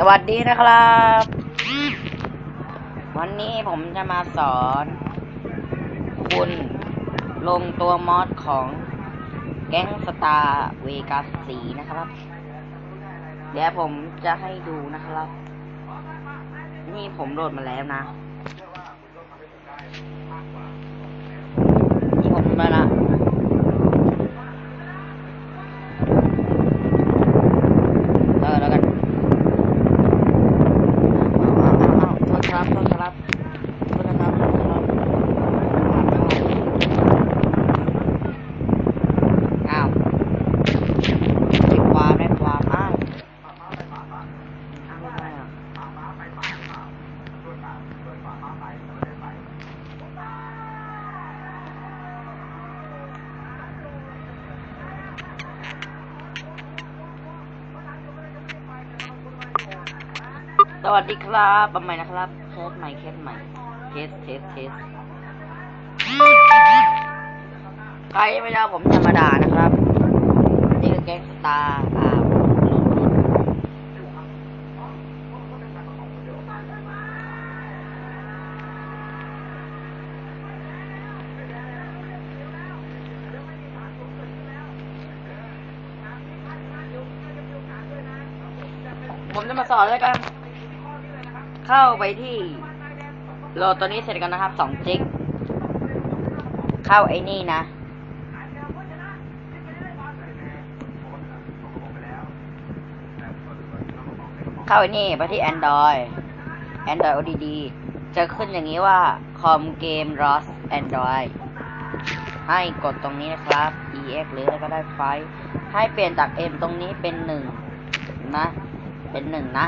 สวัสดีนะครับ วันนี้ผมจะมาสอน คุณลงตัวมอดของแก๊งสตาร์เวกัสสีนะครับ เดี๋ยวผมจะให้ดูนะครับ นี่ผมโหลดมาแล้วนะ สวัสดีครับประใหม่นะครับเคสใหม่เคสใหม่เทสเทสเทสใครไม่ได้ผมจะมดานะครับ นี่คือแก๊งสตาร์อ่าผมจะมาสอนแล้วกัน เข้าไปที่โหลดตัวนี้เสร็จกันนะครับสองจิกเข้าไอ้นี่นะ เข้าไอ้นี่ไปที่ Android Android ODD จะขึ้นอย่างนี้ว่าคอมเกม Lost Android ให้กดตรงนี้นะครับ EX หรืออะไรก็ได้ไฟ ให้เปลี่ยนจาก M ตรงนี้เป็นหนึ่งนะ เป็นหนึ่งนะ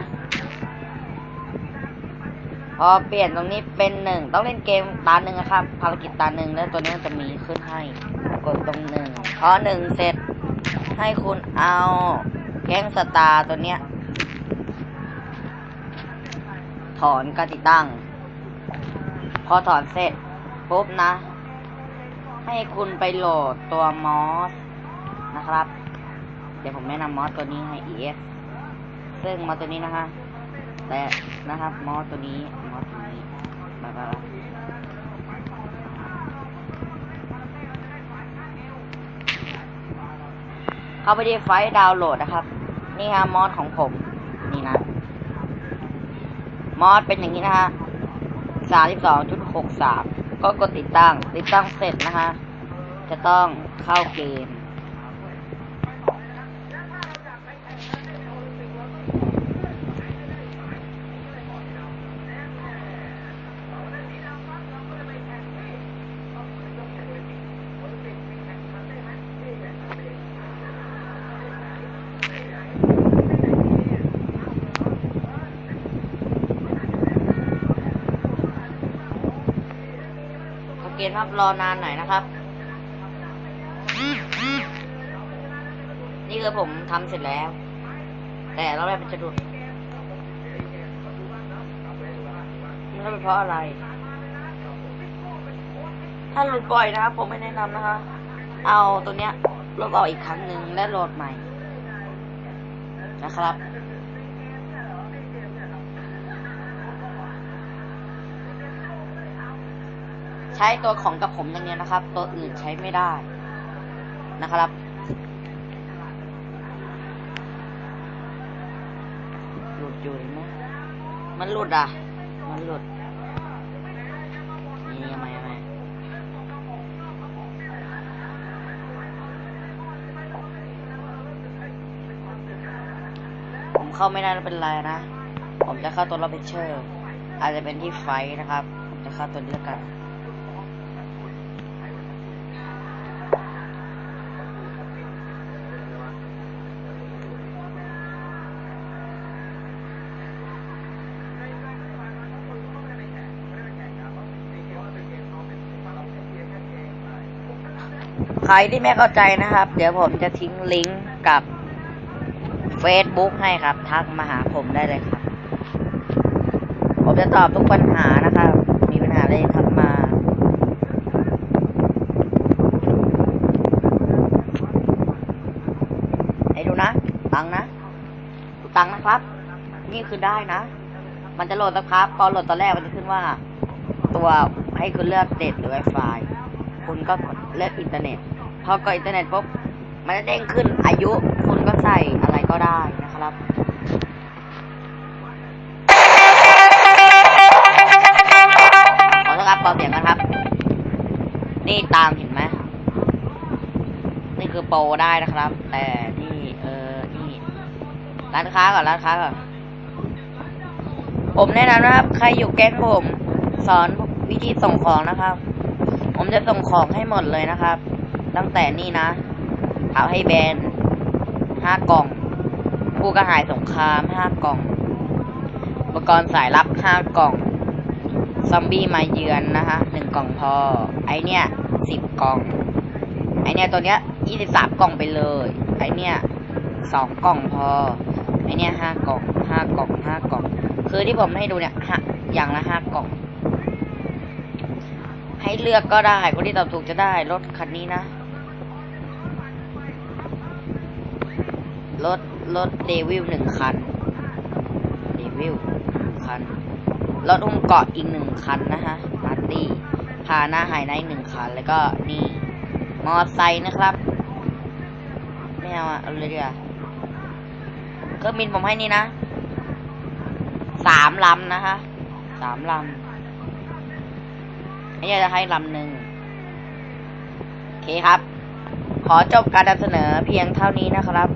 พอเปลี่ยนตรงนี้เป็นหนึ่งต้องเล่นเกมตาหนึ่งนะครับ ภารกิจตาหนึ่งแล้วตัวนี้จะมีขึ้นให้ กดตรงหนึ่งพอหนึ่งเสร็จให้คุณเอาแก๊งสตาร์ตัวเนี้ย ถอนกติตั้ง พอถอนเสร็จปุ๊บนะ ให้คุณไปโหลดตัวมอสนะครับ เดี๋ยวผมแนะนำมอสตัวนี้ให้ ES ซึ่งมอสตัวนี้นะคะแต่นะครับมอสตัวนี้ เข้าไปที่ไฟล์ดาวน์โหลดนะครับ นี่ฮะมอสของผม นี่นะ มอสเป็นอย่างนี้นะฮะสามสิบสองจุดหกสามก็กดติดตั้ง ติดตั้งเสร็จนะฮะ จะต้องเข้าเกม โอเครับรอนานหน่อยนะครับ นี่คือผมทำเสร็จแล้ว แต่รอบแรกมันจะหลุดมันจะเป็นเพราะอะไร ถ้าหลุดบ่อยนะครับ ผมไม่แนะนำนะคะ เอาตัวเนี้ยลบออกอีกครั้งหนึ่งและโหลดใหม่ นะครับ ใช้ตัวของกับผมอย่างเนี้นะครับ ตัวอื่นใช้ไม่ได้นะครับ หลุดอยู่เห็นไหมมันหลุดอะ มันหลุด นี่ทำไมทำไมผมเข้าไม่ได้แล้วเป็นไรนะ ผมจะเข้าตัวรับเชอร์ อาจจะเป็นที่ไฟนะครับ ผมจะเข้าตัวนี้แล้วกัน ใครที่ไม่เข้าใจนะครับ เดี๋ยวผมจะทิ้งลิงก์กับ Facebook ให้ครับ ทักมาหาผมได้เลยครับ ผมจะตอบทุกปัญหานะครับ มีปัญหาอะไรทักมาให้ดูนะ ตังนะดูตังนะครับ นี่คือได้นะ มันจะโหลดสักพักพอโหลดตอนแรกมันจะขึ้นว่า ตัวให้คุณเลือกเน็ตหรือ Wi-Fi คุณก็กดเลือกอินเทอร์เน็ต พอกดอินเทอร์เน็ตปุ๊บ มันจะเด้งขึ้นอายุ คุณก็ใส่อะไรก็ได้นะครับขอโทษครับเบาเสียงกันครับ นี่ตามเห็นไหม นี่คือโปรได้นะครับ แต่นี่เออ นี่ร้านค้าก่อนร้านค้าก่อนผมแนะนำนะครับ ใครอยู่แก๊งผม สอนวิธีส่งของนะครับ ผมจะส่งของให้หมดเลยนะครับ ตั้งแต่นี่นะเอาให้แบนห้ากล่อง ผู้กระหายสงครามห้ากล่อง อุปกรณ์สายลับห้ากล่อง ซอมบี้มาเยือนนะคะหนึ่งกล่องพอ ไอเนี้ยสิบกล่อง ไอเนี้ยตัวเนี้ยยี่สิบสามกล่องไปเลย ไอเนี้ยสองกล่องพอ ไอเนี้ยห้ากล่องห้ากล่องห้ากล่อง คือที่ผมให้ดูเนี่ยห้าอย่างละห้ากล่อง ให้เลือกก็ได้ คนที่ตอบถูกจะได้รถคันนี้นะรถรถเดวิลหนึ่งคันเดวิลคันรถอุ้มเกาะอีกหนึ่งคันนะฮะปาร์ตี้พาหน้าไฮไนท์หนึ่งคัน แล้วก็นี่ มอไซค์นะครับ ไม่เอาอะเอาเลยดีกว่าเครื่องบินผมให้นี่นะสามลำนะคะสามลำ อยากจะให้ลำหนึ่งโอเคครับ ขอจบการนำเสนอเพียงเท่านี้นะครับ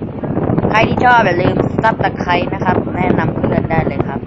ใครที่ชอบอย่าลืมซับตะไคร้นะครับ แนะนำเพื่อนได้เลยครับ